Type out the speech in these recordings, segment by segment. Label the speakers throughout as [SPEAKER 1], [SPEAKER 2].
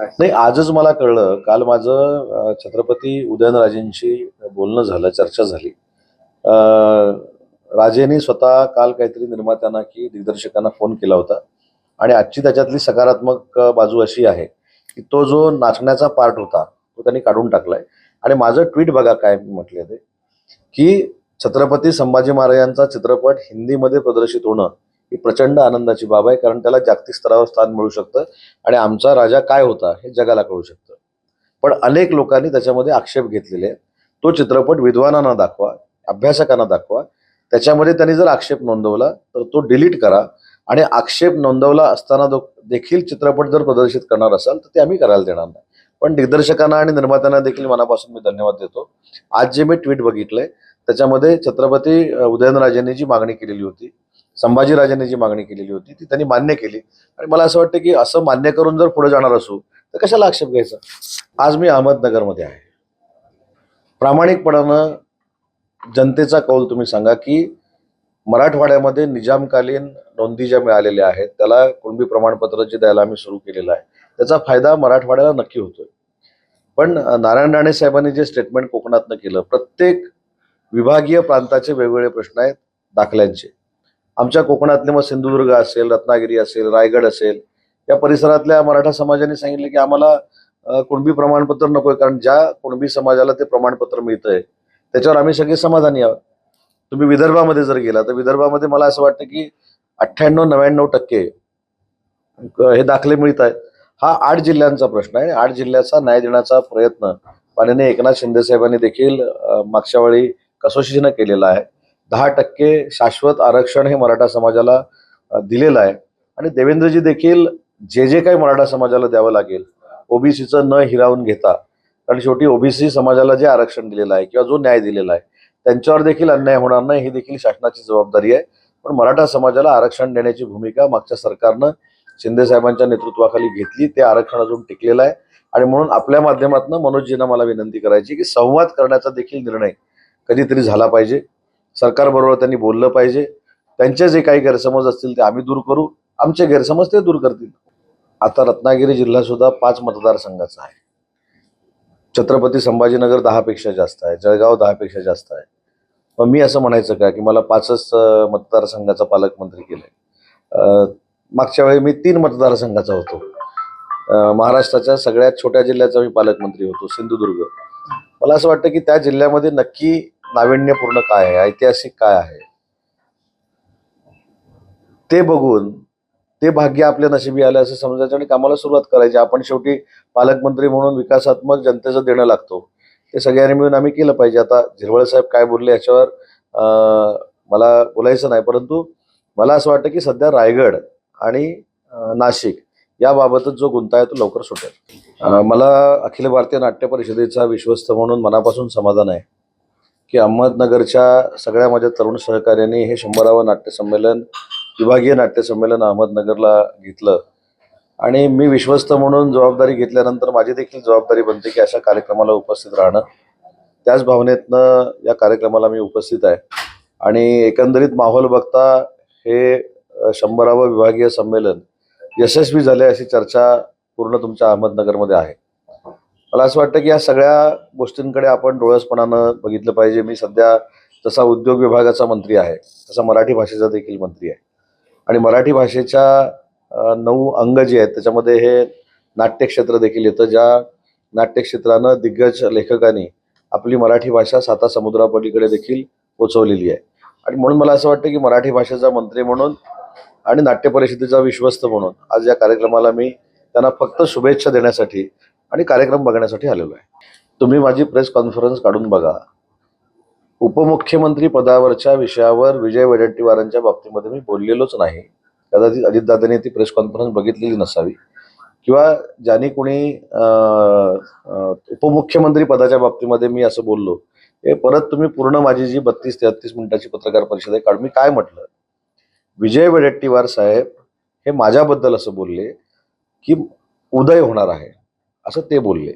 [SPEAKER 1] नाही आजच मला कळलं काल माझं छत्रपती उदयनराजेंशी बोलणं झालं चर्चा झाली. राजेंनी स्वतः काल काहीतरी निर्मात्यांना की दिग्दर्शकांना फोन केला होता. आणि आजची त्याच्यातली सकारात्मक बाजू अशी आहे की तो जो नाचण्याचा पार्ट होता तो त्यांनी काढून टाकलाय. आणि माझं ट्विट बघा काय म्हटले ते की छत्रपती संभाजी महाराजांचा चित्रपट हिंदीमध्ये प्रदर्शित होणं ही प्रचंड आनंदाची बाब आहे कारण त्याला जागतिक स्तरावर स्थान मिळू शकतं आणि आमचा राजा काय होता हे जगाला कळू शकतं. पण अनेक लोकांनी त्याच्यामध्ये आक्षेप घेतलेले आहेत. तो चित्रपट विद्वानांना दाखवा अभ्यासकांना दाखवा. त्याच्यामध्ये त्यांनी जर आक्षेप नोंदवला तर तो डिलीट करा. आणि आक्षेप नोंदवला असताना देखील चित्रपट जर प्रदर्शित करणार असाल तर ते आम्ही करायला देणार नाही. पण दिग्दर्शकांना आणि निर्मात्यांना देखील मनापासून मी धन्यवाद देतो. आज जे मी ट्विट बघितलंय त्याच्यामध्ये छत्रपती उदयनराजेंनी जी मागणी केलेली होती संभाजीराजांनी जी मागणी केलेली होती ती त्यांनी मान्य केली. आणि मला असं वाटतं की असं मान्य करून जर पुढे जाणार असू तर कशाला आक्षेप घ्यायचा? आज मी अहमदनगरमध्ये आहे. प्रामाणिकपणानं जनतेचा कौल तुम्ही सांगा की मराठवाड्यामध्ये निजामकालीन नोंदी ज्या मिळालेल्या आहेत त्याला कुणबी प्रमाणपत्र जे द्यायला आम्ही सुरू केलेलं आहे त्याचा फायदा मराठवाड्याला नक्की होतोय. पण नारायण राणे साहेबांनी जे स्टेटमेंट कोकणातनं केलं प्रत्येक विभागीय प्रांताचे वेगवेगळे प्रश्न आहेत दाखल्यांचे. आमच्या कोकणातले मग सिंधुदुर्ग असेल रत्नागिरी असेल रायगड असेल या परिसरातल्या मराठा समाजाने सांगितले की आम्हाला कुणबी प्रमाणपत्र नकोय कारण ज्या कुणबी समाजाला ते प्रमाणपत्र मिळतंय त्याच्यावर आम्ही सगळे समाधानी आहोत. तुम्ही विदर्भामध्ये जर गेला तर विदर्भामध्ये मला असं वाटतं की अठ्ठ्याण्णव नव्याण्णव टक्के हे दाखले मिळत आहेत. हा आठ जिल्ह्यांचा प्रश्न आहे. आठ जिल्ह्याचा न्याय देण्याचा प्रयत्न माननीय एकनाथ शिंदे साहेबांनी देखील मागच्या वेळी कसोशीनं केलेला आहे. दहा टक्के शाश्वत आरक्षण हे मराठा समाजाला दिलेलं आहे. आणि देवेंद्रजी देखील जे जे काही मराठा समाजाला द्यावं लागेल ओबीसीचं न हिरावून घेता कारण शेवटी ओबीसी समाजाला जे आरक्षण दिलेलं आहे किंवा जो न्याय दिलेला आहे त्यांच्यावर देखील अन्याय होणार नाही ही देखील शासनाची जबाबदारी आहे. पण मराठा समाजाला आरक्षण देण्याची भूमिका मागच्या सरकारनं शिंदे साहेबांच्या नेतृत्वाखाली घेतली ते आरक्षण अजून टिकलेलं आहे. आणि म्हणून आपल्या माध्यमातून मनोजजींना मला विनंती करायची की संवाद करण्याचा देखील निर्णय कधीतरी झाला पाहिजे. सरकारबरोबर त्यांनी बोललं पाहिजे. त्यांचे जे काही गैरसमज असतील ते आम्ही दूर करू. आमचे गैरसमज ते दूर करतील. आता रत्नागिरी जिल्हा सुद्धा पाच मतदारसंघाचा आहे. छत्रपती संभाजीनगर दहापेक्षा जास्त आहे. जळगाव दहापेक्षा जास्त आहे. मग मी असं म्हणायचं का की मला पाचच मतदारसंघाचा पालकमंत्री केलं मागच्या वेळी मी तीन मतदारसंघाचा होतो. महाराष्ट्राच्या सगळ्यात छोट्या जिल्ह्याचा मी पालकमंत्री होतो सिंधुदुर्ग. मला असं वाटतं की त्या जिल्ह्यामध्ये नक्की नाविन्यपूर्ण काय आहे? ऐतिहासिक काय आहे? ते बघून ते भाग्य आपल्या नशिबी आलं असं समजायचं आणि कामाला सुरुवात करायची. आपण शेवटी पालकमंत्री म्हणून विकासात्मक जनतेचं देणं लागतो. ते सगळ्यांनी मिळून आम्ही केलं पाहिजे. आता झिरवळ साहेब काय बोलले याच्यावर मला बोलायचं नाही. परंतु मला असं वाटतं की सध्या रायगड आणि नाशिक याबाबतच जो गुंता आहे तो लवकर सुटेल. मला अखिल भारतीय नाट्य परिषदेचा विश्वस्त म्हणून मनापासून समाधान आहे. की अहमदनगरच्या सगळ्या माझ्या तरुण सहकार्यांनी हे शंभरावं नाट्यसंमेलन विभागीय नाट्यसंमेलन अहमदनगरला घेतलं. आणि मी विश्वस्त म्हणून जबाबदारी घेतल्यानंतर माझी देखील जबाबदारी बनते की अशा कार्यक्रमाला उपस्थित राहणं. त्याच भावनेतनं या कार्यक्रमाला मी उपस्थित आहे. आणि एकंदरीत माहोल बघता हे शंभरावं विभागीय संमेलन यशस्वी झाले अशी चर्चा पूर्ण तुमच्या अहमदनगरमध्ये आहे. मला असं वाटतं की या सगळ्या गोष्टींकडे आपण डोळसपणानं बघितलं पाहिजे. मी सध्या जसा उद्योग विभागाचा मंत्री आहे तसा मराठी भाषेचा देखील मंत्री आहे. आणि मराठी भाषेच्या नऊ अंग जे आहेत त्याच्यामध्ये हे नाट्यक्षेत्र देखील येतं ज्या नाट्यक्षेत्रानं दिग्गज लेखकांनी आपली मराठी भाषा साता समुद्रापलीकडे देखील पोचवलेली आहे. आणि म्हणून मला असं वाटतं की मराठी भाषेचा मंत्री म्हणून आणि नाट्य परिषदेचा विश्वस्त म्हणून आज या कार्यक्रमाला मी त्यांना फक्त शुभेच्छा देण्यासाठी आणि कार्यक्रम बघण्यासाठी आलेलो आहे. तुम्ही माझी प्रेस कॉन्फरन्स काढून बघा. उपमुख्यमंत्री पदावरच्या विषयावर विजय वडेट्टीवारांच्या बाबतीमध्ये मी बोललेलोच नाही. कदाचित अजितदादांनी ती प्रेस कॉन्फरन्स बघितलेली नसावी. किंवा ज्यांनी कोणी उपमुख्यमंत्री पदाच्या बाबतीमध्ये मी असं बोललो हे परत तुम्ही पूर्ण माझी जी बत्तीस तेहत्तीस मिनिटाची पत्रकार परिषद आहे काढून मी काय म्हटलं? विजय वडेट्टीवार साहेब हे माझ्याबद्दल असं बोलले की उदय होणार आहे. असं ते बोलले.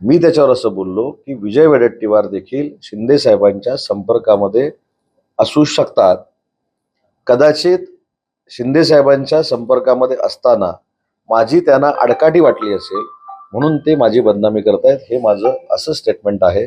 [SPEAKER 1] मी त्याच्यावर असं बोललो की विजय वडेट्टीवार देखील शिंदे साहेबांच्या संपर्कामध्ये असू शकतात. कदाचित शिंदे साहेबांच्या संपर्कामध्ये असताना माझी त्यांना आडकाठी वाटली असेल म्हणून ते माझी बदनामी करतायत हे माझं असं स्टेटमेंट आहे.